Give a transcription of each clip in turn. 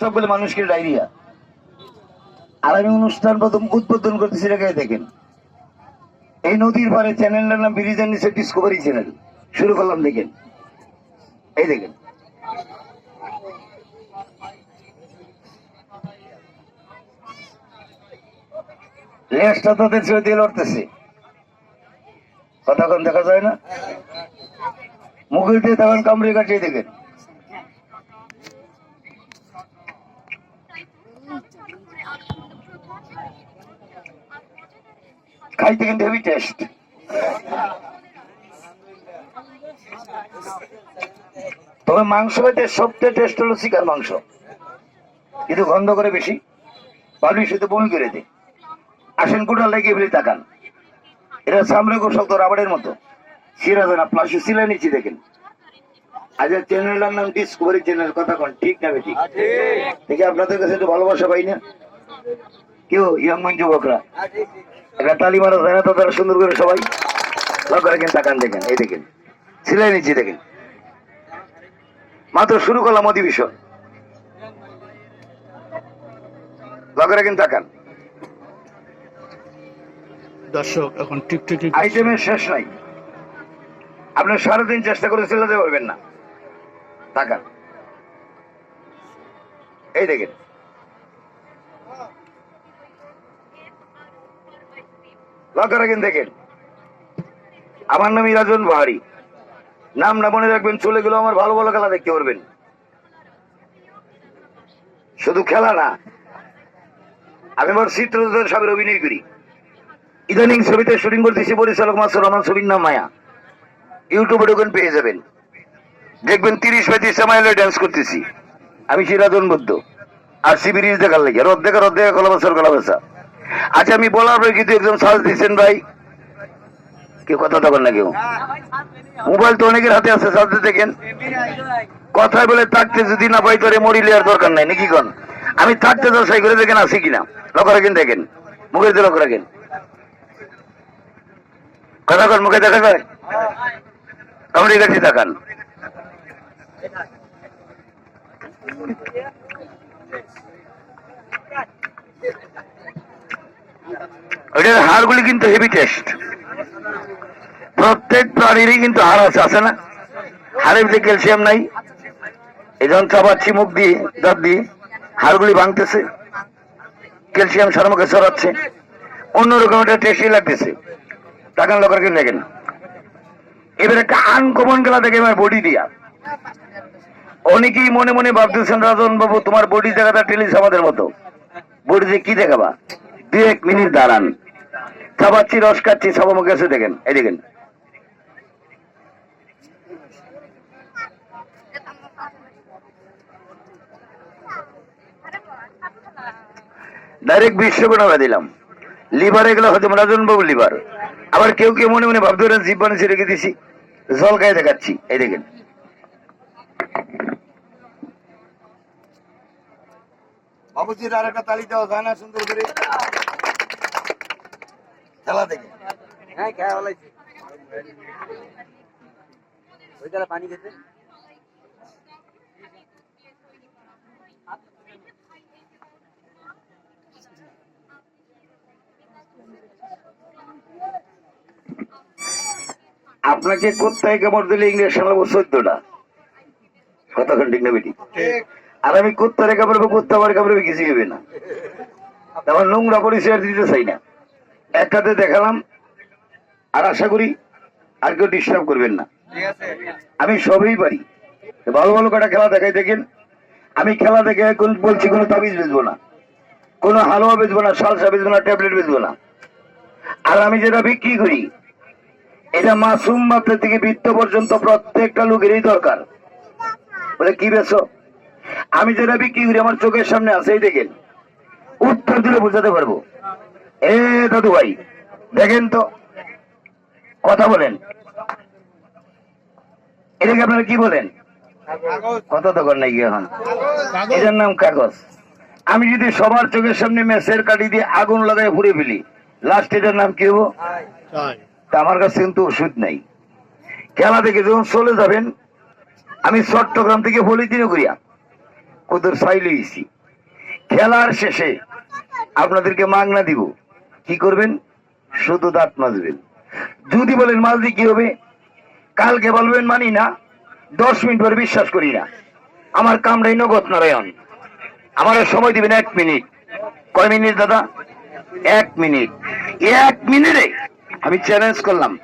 সবগুলো মানুষকে ডায়রিয়া। আর আমি অনুষ্ঠান প্রথম উদ্বোধন করতেছি রেখে দেখেন। এই নদীর পারে চ্যানেলটার নাম ব্রিজের নিচে ডিসকভারি চ্যানেল শুরু করলাম, দেখেন। এই দেখেন। লেজটা তাদের ছেড়ে দিয়ে লড়তেছে। কতক্ষণ দেখা যায় না? মুখে দিয়ে তখন কামড়ে কাটিয়ে দেখেন। খাইতে কিন্তু হেভি টেস্ট তবে মাংস খেতে সবচেয়ে টেস্ট হলো চিকার মাংস। কিন্তু গন্ধ করে বেশি। পাবলিক শুধু বমি করে দেয় আসেন কোটা লেগে ফেলে তাকান। এটা সামনে খুব শক্ত রাবারের মতো। সিরাজ না প্লাস সিলাই নিচ্ছি দেখেন। আজ চ্যানেলটার নাম ডিসকভারি চ্যানেল কথা কন ঠিক না ঠিক। দেখে আপনাদের কাছে একটু ভালোবাসা পাই না? কেউ ইয়াং যুবকরা একটা তালি মারা যায় না তো তারা সুন্দর করে সবাই তাকান দেখেন এই দেখেন। সিলাই দেখেন। মাত্র শুরু করলাম অধিবেশন। তাকান। দর্শক এখন টিকটিকি আইটেমের শেষ নাই। আপনি সারাদিন চেষ্টা করে চিল্লাতে পারবেন না। তাকান। এই দেখেন। রাখেন, দেখেন। আমার নাম ইরাজন বাহারি। নাম না মনে রাখবেন, চলে গেলেও আমার ভালো ভালো খেলা দেখতে পারবেন। শুধু খেলা না, আমি আমার চিত্র সাবের অভিনয় করি। ইদানিং ছবিতে শুটিং করতেছি পরিচালক মাসুর রহমান, ছবির নাম মায়া। ইউটিউবে ঢুকেন, পেয়ে যাবেন। দেখবেন তিরিশ পঁয়ত্রিশ মাইলে ড্যান্স করতেছি। আমি সিরাজন বুদ্ধ। আর সিবিরিজ দেখার লেগে। রদ দেখা রদ দেখা কলা বছর কলা বসা আচ্ছা আমি বলার পরে কিন্তু একজন সাজ দিচ্ছেন ভাই। কেউ কথা তখন না কেউ। মোবাইল তো অনেকের হাতে আছে, সাজতে দেখেন। কথায় বলে থাকতে যদি না পাই তোরে মরিলে আর দরকার নাই, নাকি কন? আমি থাকতে তো সেই করে দেখেন, আছি কিনা? লক্ষ্য রাখেন, দেখেন। মুখের দিয়ে লক্ষ্য রাখেন। কথা কন মুখে দেখা যায় কামড়ে গেছি দেখান ওইটার হাড়গুলি কিন্তু হেভি টেস্ট প্রত্যেক প্রাণীরই কিন্তু হাড় আছে আছে না? হাড়ের যে ক্যালসিয়াম নাই, এই যখন চাবাচ্ছি মুখ দিয়ে, দাঁত দিয়ে হাড়গুলি ভাঙতেছে, ক্যালসিয়াম সারমুখে সরাচ্ছে অন্যরকম একটা টেস্টি লাগতেছে। তাকান লোকের কিন্তু দেখেন এবার একটা আনকমন খেলা দেখে আমার বডি দিয়া। অনেকেই মনে মনে ভাবতেছেন, রাজন বাবু, তোমার বডি দেখাটা টেলিস আমাদের মতো বডিতে কি দেখাবা? দু এক মিনিট দাঁড়ান। রস খাচ্ছি সব দেখেন, এই দেখেন। ডাইরেক্ট দিলাম। লিভার এগুলো হয়তো লিভার আবার কেউ কেউ মনে মনে ভাবতে পারেন জীব বানিয়ে রেখে দিছি জল গায়ে দেখাচ্ছি, এই দেখেন। বাবুজির আর একটা তালি দেওয়া যায় না সুন্দর করে। খেলা দেখে। হ্যাঁ খেয়া বলাইছি। ওই তারা পানি খেতে। আপনাকে কোথায় কামড় দিলে ইংরেজ সামলাবো চোদ্দটা? কতক্ষণ ঠিক না বেটি? আর আমি কোত্তারে কামড়াবো কোত্তা আমার কামড়াবে কিছু হবে না। আমার নোংরা পরিচয় আর দিতে চাই না। একটাতে দেখালাম আর আশা করি আর কেউ ডিস্টার্ব করবেন না। আমি সবই পারি। ভালো ভালো কটা খেলা দেখাই দেখেন। আমি খেলা দেখে কোন বলছি কোনো তাবিজ বেচবো না। কোনো হালুয়া বেচবো না সালসা বেচবো না ট্যাবলেট বেচবো না। আর আমি যেটা বিক্রি করি এটা মাসুম মাত্রা থেকে বৃত্ত পর্যন্ত প্রত্যেকটা লোকেরই দরকার। বলে কি বেছো আমি যেটা বিক্রি করি আমার চোখের সামনে আছে দেখেন। উত্তর দিলে বোঝাতে পারব। এ দাদু ভাই দেখেন তো কথা বলেন। এটাকে আপনারা কি বলেন? কত তখন নাই এখন। এটার নাম কাগজ। আমি যদি সবার চোখের সামনে মেসের কাটি দিয়ে আগুন লাগাই পুড়ে ফেলি লাস্ট এটার নাম কি হব? আমার কাছে কিন্তু ওষুধ নাই। খেলা থেকে যখন চলে যাবেন আমি চট্টগ্রাম থেকে পলিথিনে করিয়া কদর সাইলে খেলার শেষে আপনাদেরকে মাগনা দিব। কি করবেন? শুধু দাঁত মাজবেন। যদি বলেন মাজদি কি হবে? কালকে বলবেন মানি না, দশ মিনিট পরে বিশ্বাস করি না। আমার কামড়াই নগদ নারায়ণ। আমার সময় দিবেন এক মিনিট। কয় মিনিট দাদা? এক মিনিট। এক মিনিটে আমি চ্যালেঞ্জ করলাম।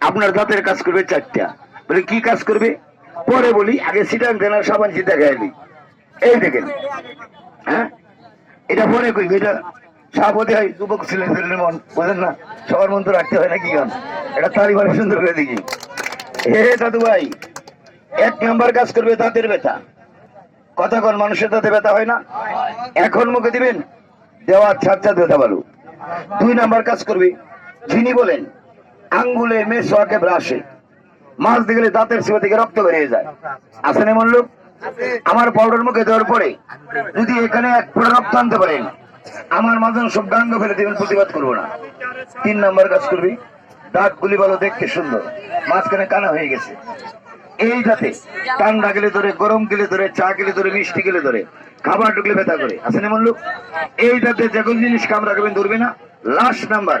আপনার দাঁতের কাজ করবে চারটা। বলে, কি কাজ করবে? পরে বলি, আগে সিটাং দেনার সাবান চিন্তা খাইলি এই দেখেন। হ্যাঁ? এটা পরে কই এটা সাপতে হয় যুবক ছিলেন ছেলের মন বোঝেন না? সবার মন তো রাখতে হয় নাকি গান? এটা তারই মানে সুন্দর করে দেখি। হে দাদু ভাই এক নাম্বার কাজ করবে দাঁতের ব্যথা। কথা কন মানুষের দাঁতে ব্যথা হয় না? এখন মুখে দিবেন দেওয়ার ছাড় ছাড় ব্যথা ভালো দুই নাম্বার কাজ করবে যিনি বলেন আঙ্গুলে মেসোয়াকে ব্রাশে মাছ দিয়ে গেলে দাঁতের সিবা থেকে রক্ত বেরিয়ে যায়। আসেন এমন লোক? আমার পাউডার মুখে দেওয়ার পরে যদি এখানে এক ফোঁটা রক্ত আনতে পারেন আমার মাঝে সব গাঙ্গ ফেলে দেবেন, প্রতিবাদ করব না। তিন নাম্বার কাজ করবি দাঁত গুলি বলো দেখতে সুন্দর, মাঝখানে কানা হয়ে গেছে। এই যাতে ঠান্ডা গেলে ধরে, গরম গেলে ধরে, চা গেলে ধরে, মিষ্টি গেলে ধরে, খাবার ঢুকলে ব্যথা করে। আসেন এমন লোক এই যাতে যে কোনো জিনিস কামড়া করবেন ধরবে না। লাস্ট নাম্বার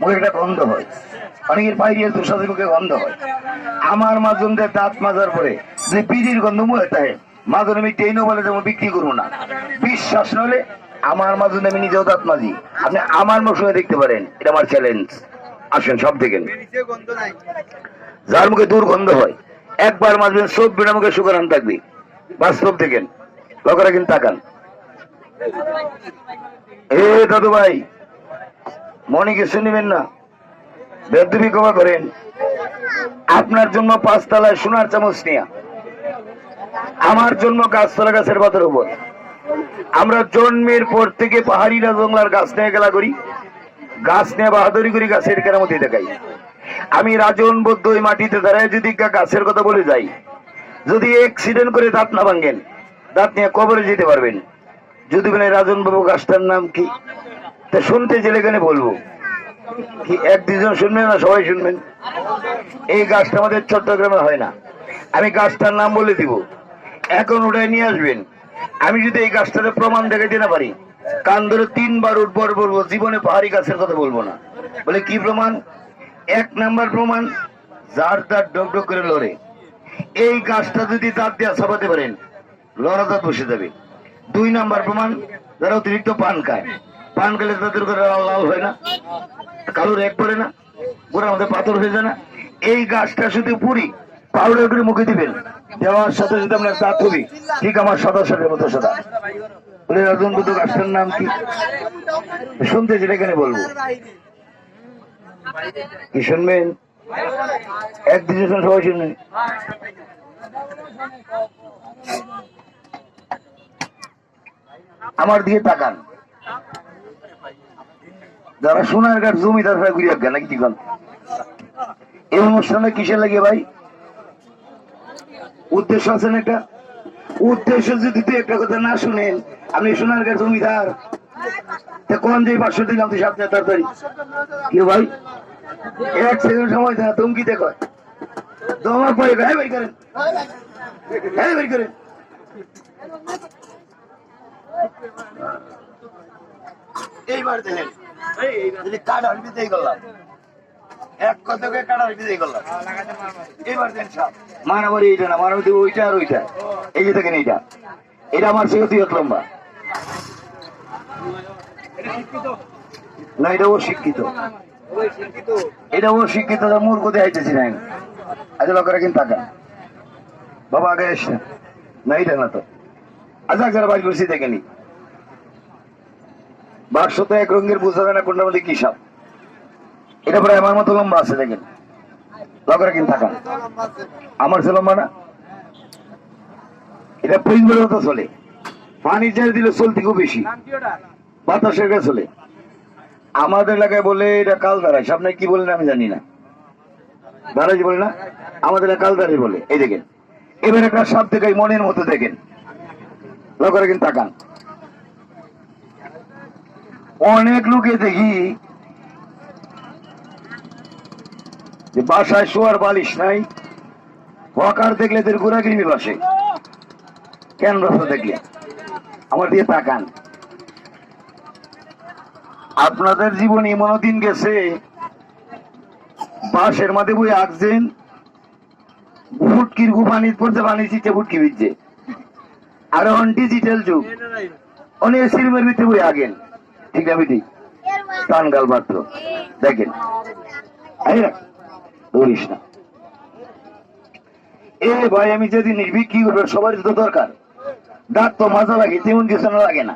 মুখে একটা গন্ধ হয়। অনেকের পাইরিয়ার তুষাদের মুখে গন্ধ হয়। আমার মাজনদের দাঁত মাজার পরে। যে বিড়ির গন্ধ মুখে থাকে মাজন আমি টেনও বলে যেমন বিক্রি করব না। বিশ্বাস নলে আমার মাজন আমি নিজেও দাঁত মাজি। আপনি আমার মুখ দেখতে পারেন, এটা আমার চ্যালেঞ্জ আসেন সব দেখেন যার মুখে দুর্গন্ধ হয়, একবার মাজবেন সব বিনা মুখে সুগারান থাকবে বাস্তব দেখেন লক্ষ্য রাখেন তাকান। এ দাদু ভাই মনিকে শুনিবেন না? বেদবি ক্ষমা করেন। আপনার জন্য পাঁচতলায় সোনার চামচ নিয়া। আমার জন্য গাছতলা গাছের পাতার উপর। আমরা জন্মের পর থেকে পাহাড়িরা জঙ্গলার গাছ নিয়ে খেলা করি। গাছ নিয়ে বাহাদুরি করি, গাছের কেরামতি দেখাই। আমি রাজন বৌদ্ধ ওই মাটিতে দাঁড়ায় যদি গাছের কথা বলে যাই। যদি অ্যাক্সিডেন্ট করে দাঁত না ভাঙ্গেন দাঁত নিয়ে কবরে যেতে পারবেন। যদি বলে রাজন বাবু, গাছটার নাম কি? তা শুনতে গেলে এখানে বলব? কি, এক দুজন শুনবেন না সবাই শুনবেন? এই গাছটা আমাদের চট্টগ্রামে হয় না। আমি গাছটার নাম বলে দিব। এখন ওটাই নিয়ে আসবেন। আমি যদি এই গাছটাতে প্রমাণ দেখাইতে না পারি, কান ধরে তিনবার উঠবর বলব, জীবনে পাহাড়ি গাছের কথা বলব না। বলে কি প্রমাণ? এক নাম্বার প্রমাণ যার তার ডক ডক করে লড়ে। এই গাছটা যদি দাঁত দিয়ে ছাপাতে পারেন লড়া দাঁত বসে যাবে। দুই নাম্বার প্রমাণ, যারা অতিরিক্ত পান খায়। পান খেলে তাদের করে লাল হয় না। কালো রেক পড়ে না গোড়ার মধ্যে পাথর হয়ে যায় না। এই গাছটা শুধু পুরি পাউডার করে মুখে দিবেন। দেওয়ার সাথে সাথে আপনার দাঁত হবে ঠিক আমার সাদা সাথের মতো সাদা। বলে বুদ্ধ গাছটার নাম কি? শুনতে যেটা এখানে বলব। কি শুনবেন? এক দুজন সবাই শুনবেন। আমার দিকে তাকান। যারা সোনার গাছ জমিদার হয়ে ঘুরিয়ে গেল নাকি কন? এই অনুষ্ঠানে কিসে লাগে ভাই? উদ্দেশ্য আছেন একটা? উদ্দেশ্য যদি তুই একটা কথা না শুনেন, আপনি সোনার গাছ জমিদার। কোন যে পাঁচশো দিলাম তুই সামনে তাড়াতাড়ি। কি ভাই? এক সেকেন্ড সময় দেয় তুমি কি দেখো তোমার পরে হ্যাঁ বের করেন। হ্যাঁ করেন। এইবার দেখেন যদি কাঠ হারবি দিয়ে করলাম। এক কথাকে কাঠ হারবি দিয়ে করলাম। এবার দেন সব। মারামারি এইটা না মারামারি ওইটা আর ওইটা। এই যে দেখেন এইটা। এটা আমার লম্বা না, এটা ও শিক্ষিত। এটা ও শিক্ষিত মূর্খ দেখাইতেছি না। আমি। আচ্ছা লোকেরা কিন্তু বাবা, আগে এসে না, এইটা না তো। আচ্ছা যারা বাড়ি করছি দেখেনি বাক্স তো এক রঙের বোঝা যায় না, কোনটার মধ্যে কি সাপ? এটা প্রায় আমার মতো লম্বা আছে, দেখেন। লোকেরা কিন্তু থাকান। আমার সে লম্বা না? এটা পরিবারের মতো চলে। চাষ দিলে চলতে খুব বেশি। বাতাসের গায়ে চলে। আমাদের এলাকায় বলে এটা কাল দাঁড়ায় সামনে কি বলেন আমি জানি না। দাঁড়াই বলে না? আমাদের এলাকায় কাল দাঁড়াই বলে। এই দেখেন। এবার একটা সাপ দেখাই, মনের মতো দেখেন। লক্ষ্য কিন্তু তাকান অনেক লোকে দেখি যে বাসায় শোয়ার বালিশ নাই, হকার দেখলে এদের ঘোরাগিরি বসে। কেন রাস্তা দেখলে? আমার দিয়ে তাকান। আপনাদের জীবনে এমন দিন গেছে বাসের মাঝে বই আঁকছেন ফুটকির গু পানি পড়ছে পানি চিচ্ছে ফুটকি বিচ্ছে আর এখন ডিজিটাল যুগ। অনেক সিনেমার ভিতরে বই আগেন ঠিক আছে ঠিক টান গাল মাত্র। দেখেন। বলিস না না। এ ভাই, আমি যদি নির্ভীক কি করব? সবার তো দরকার। দাঁত তো মজা লাগে, তেমন কিছু না লাগে না।